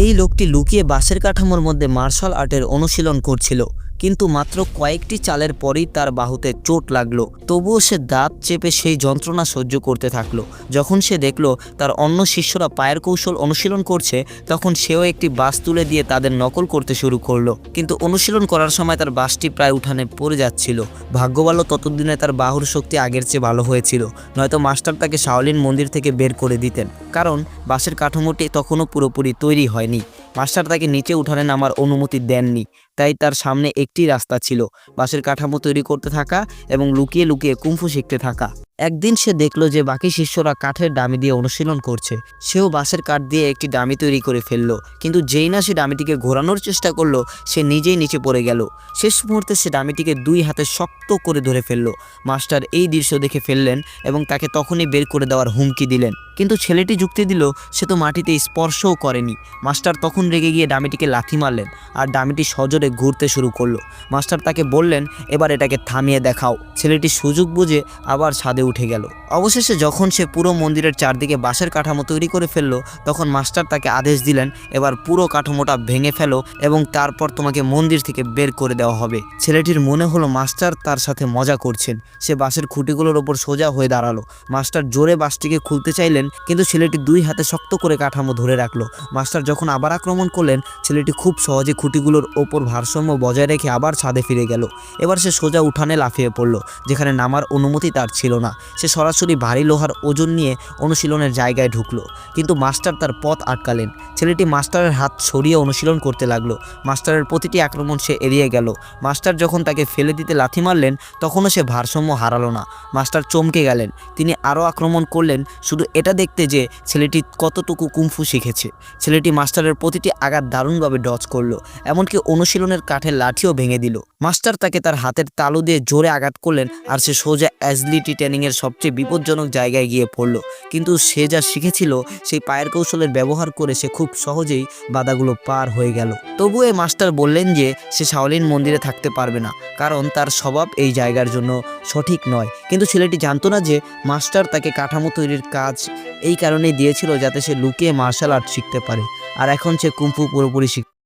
এই লোকটি লুকিয়ে বাঁশের কাঠামোর মধ্যে মার্শাল আর্টের অনুশীলন করছিল। কিন্তু মাত্র কয়েকটি চালের পরেই তার বাহুতে চোট লাগল। তবুও সে দাঁত চেপে সেই যন্ত্রণা সহ্য করতে থাকল। যখন সে দেখল তার অন্য শিষ্যরা পায়ের কৌশল অনুশীলন করছে, তখন সেও একটি বাস তুলে দিয়ে তাদের নকল করতে শুরু করল। কিন্তু অনুশীলন করার সময় তার বাসটি প্রায় উঠানে পড়ে যাচ্ছিল। ভাগ্য ভালো ততদিনে তার বাহুর শক্তি আগের চেয়ে ভালো হয়েছিল। নয়তো মাস্টার তাকে শাওলিন মন্দির থেকে বের করে দিতেন। কারণ বাসের কাঠামোটি তখনও পুরোপুরি তৈরি হয়নি। মাস্টার তাকে নিচে উঠানে নামার অনুমতি দেননি, তাই তার সামনে একটি রাস্তা ছিল বাসের কাঠামো তৈরি করতে থাকা এবং লুকিয়ে লুকিয়ে কুম্ফু শিখতে থাকা। একদিন সে দেখল যে বাকি শিষ্যরা কাঠের ডামি দিয়ে অনুশীলন করছে। সেও বাঁশের কাঠ দিয়ে একটি ডামি তৈরি করে ফেলল, কিন্তু যেই না সে ডামিটিকে ঘোরানোর চেষ্টা করল, সে নিজেই নিচে পড়ে গেল। শেষ মুহূর্তে সে ডামিটিকে দুই হাতে শক্ত করে ধরে ফেলল। মাস্টার এই দৃশ্য দেখে ফেললেন এবং তাকে তখনই বের করে দেওয়ার হুমকি দিলেন। কিন্তু ছেলেটি যুক্তি দিল, সে তো মাটিতে স্পর্শও করেনি। মাস্টার তখন রেগে গিয়ে ডামিটিকে লাথি মারলেন আর ডামিটি সজোরে ঘুরতে শুরু করল। মাস্টার তাকে বললেন, এবার এটাকে থামিয়ে দেখাও। ছেলেটি সুযোগ বুঝে আবার ছাদে উঠে গেল। অবশেষে যখন সে পুরো মন্দিরের চারদিকে বাঁশের কাঠামো তৈরি করে ফেলল, তখন মাস্টার তাকে আদেশ দিলেন, এবার পুরো কাঠামোটা ভেঙে ফেলো এবং তারপর তোমাকে মন্দির থেকে বের করে দেওয়া হবে। ছেলেটির মনে হলো মাস্টার তার সাথে মজা করছেন। সে বাঁশের খুঁটিগুলোর ওপর সোজা হয়ে দাঁড়াল। মাস্টার জোরে বাসটিকে খুলতে চাইলেন কিন্তু ছেলেটি দুই হাতে শক্ত করে কাঠামো ধরে রাখল। মাস্টার যখন আবার আক্রমণ করলেন, ছেলেটি খুব সহজে খুঁটিগুলোর ওপর ভারসাম্য বজায় রেখে আবার ছাদে ফিরে গেল। এবার সে সোজা উঠানে লাফিয়ে পড়ল, যেখানে নামার অনুমতি তার ছিল না। সে সরাসরি ভারী লোহার ওজন নিয়ে অনুশীলনের জায়গায় ঢুকলো, কিন্তু মাস্টার তার পথ আটকালেন। ছেলেটি মাস্টারের হাত সরিয়ে অনুশীলন করতে লাগল। মাস্টারের প্রতিটি আক্রমণ সে এড়িয়ে গেল। মাস্টার যখন তাকে ফেলে দিতে লাথি মারলেন, তখনও সে ভারসাম্য হারালো না। মাস্টার চমকে গেলেন। তিনি আরও আক্রমণ করলেন, শুধু এটা দেখতে যে ছেলেটি কতটুকু কুমফু শিখেছে। ছেলেটি মাস্টারের প্রতিটি আঘাত দারুণভাবে ডচ করল, এমনকি অনুশীলনের কাঠের লাঠিও ভেঙে দিল। মাস্টার তাকে তার হাতের তালু দিয়ে জোরে আঘাত করলেন আর সে সোজা অ্যাজলিটি ট্রেনিংয়ের সবচেয়ে বিপজ্জনক জায়গায় গিয়ে পড়ল। কিন্তু সে যা শিখেছিল, সেই পায়ের কৌশলের ব্যবহার করে সে খুব সহজেই বাধাগুলো পার হয়ে গেল। তবুও এই মাস্টার বললেন যে, সে শাওলিন মন্দিরে থাকতে পারবে না, কারণ তার স্বভাব এই জায়গার জন্য সঠিক নয়। কিন্তু ছেলেটি জানতো না যে, মাস্টার তাকে কাঠামো তৈরির কাজ এই কারণেই দিয়েছিল যাতে সে লুকিয়ে মার্শাল আর্ট শিখতে পারে। আর এখন সে কুম্ফু পুরোপুরি শিখতে